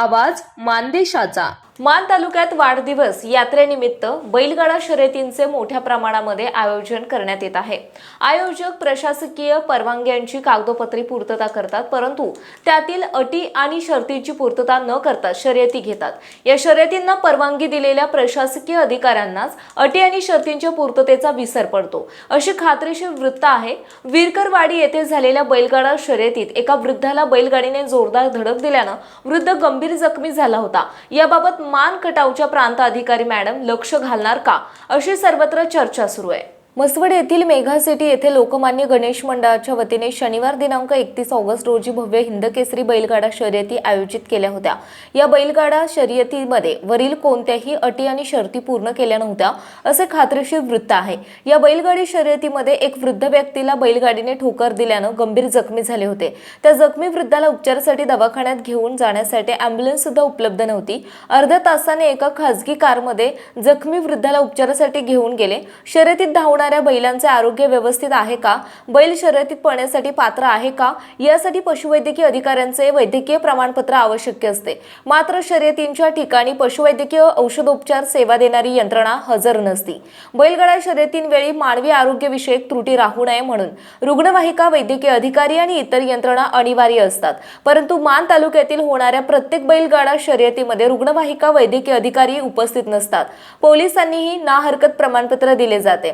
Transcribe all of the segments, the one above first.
आवाज मानदेशाचा. मान तालुक्यात वाढदिवस यात्रेनिमित्त बैलगाडा शर्यतींचे मोठ्या प्रमाणामध्ये आयोजन करण्यात येत आहे. आयोजक प्रशासकीय परवानग्यांची कागदोपत्री पूर्तता करतात परंतु त्यातील अटी आणि शर्तीची पूर्तता न करता शर्यती घेतात. या शर्यतींना परवानगी दिलेल्या प्रशासकीय अधिकाऱ्यांनाच अटी आणि शर्तींच्या पूर्ततेचा विसर पडतो. अशी खात्रीशीर वृत्त आहे विरकरवाडी येथे झालेल्या बैलगाडा शर्यतीत एका वृद्धाला बैलगाडीने जोरदार धडक दिल्यानं वृद्ध गंभीर जखमी झाला होता. याबाबत मान कटावच्या प्रांत अधिकारी मॅडम लक्ष घालणार का? अशी सर्वत्र चर्चा सुरू आहे. मसवड येथील मेघा सिटी येथे लोकमान्य गणेश मंडळाच्या वतीने शनिवार दिनांक एकतीस ऑगस्ट रोजी भव्य हिंदकेसरी बैलगाडा शर्यती आयोजित केल्या होत्या. या बैलगाडा शर्यतीमध्ये वरील कोणत्याही अटी आणि शर्ती पूर्ण केल्या नव्हत्या असे खात्रीशीर वृत्त आहे. या बैलगाडी शर्यतीमध्ये एक वृद्ध व्यक्तीला बैलगाडीने ठोकर दिल्यानं गंभीर जखमी झाले होते. त्या जखमी वृद्धाला उपचारासाठी दवाखान्यात घेऊन जाण्यासाठी अँब्युलन्स सुद्धा उपलब्ध नव्हती. अर्ध्या तासाने एका खासगी कारमध्ये जखमी वृद्धाला उपचारासाठी घेऊन गेले. शर्यतीत होणाऱ्या बैलांचे आरोग्य व्यवस्थित आहे का? बैल शर्यतीत पळण्यासाठी पात्र आहे का? यासाठी पशुवैद्यकीय अधिकाऱ्यांचे वैद्यकीय प्रमाणपत्र आवश्यक असते. मात्र शर्यतींच्या ठिकाणी पशुवैद्यकीय औषधोपचार सेवा देणारी यंत्रणा हजर नसती. बैलगाडा शर्यतींवेळी मानवी आरोग्यविषयक त्रुटी राहू नये म्हणून रुग्णवाहिका वैद्यकीय अधिकारी आणि इतर यंत्रणा अनिवार्य असतात. परंतु मान तालुक्यातील होणाऱ्या प्रत्येक बैलगाडा शर्यतीमध्ये रुग्णवाहिका वैद्यकीय अधिकारी उपस्थित नसतात. पोलिसांनीही ना हरकत प्रमाणपत्र दिले जाते.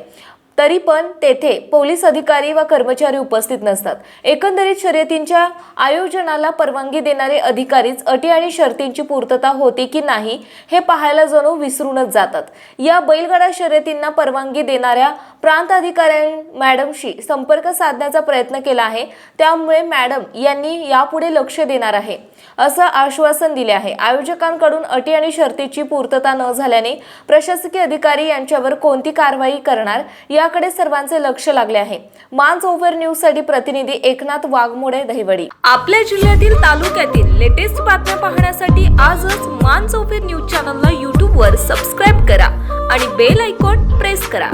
तरी पण तेथे पोलीस अधिकारी व कर्मचारी उपस्थित नसतात. एकंदरीत शर्यतींच्या आयोजनाला परवानगी देणारे अधिकारीच अटी आणि शर्तींची पूर्तता होती की नाही हे पाहायला जणू विसरूनच जातात. या बैलगाडा शर्यतींना परवानगी देणाऱ्या प्रांत अधिकाऱ्यां मॅडमशी संपर्क साधण्याचा प्रयत्न केला आहे. त्यामुळे मॅडम यांनी यापुढे लक्ष देणार आहे. असं आश्वासन दिले आहे. आयोजकांकडून अटी आणि शर्तीची पूर्तता न झाल्याने प्रशासकीय अधिकारी यांच्यावर कोणती कारवाई करणार याकडे सर्वांचे लक्ष लागले आहे. मांज ओव्हर न्यूजसाठी प्रतिनिधी एकनाथ वाघमोडे दहिवडी. आपल्या जिल्ह्यातील तालुक्यातील लेटेस्ट बातम्या पाहण्यासाठी आजच मान ओव्हर न्यूज चॅनलला यूट्यूबवर सबस्क्राईब करा आणि बेल आयकॉन प्रेस करा.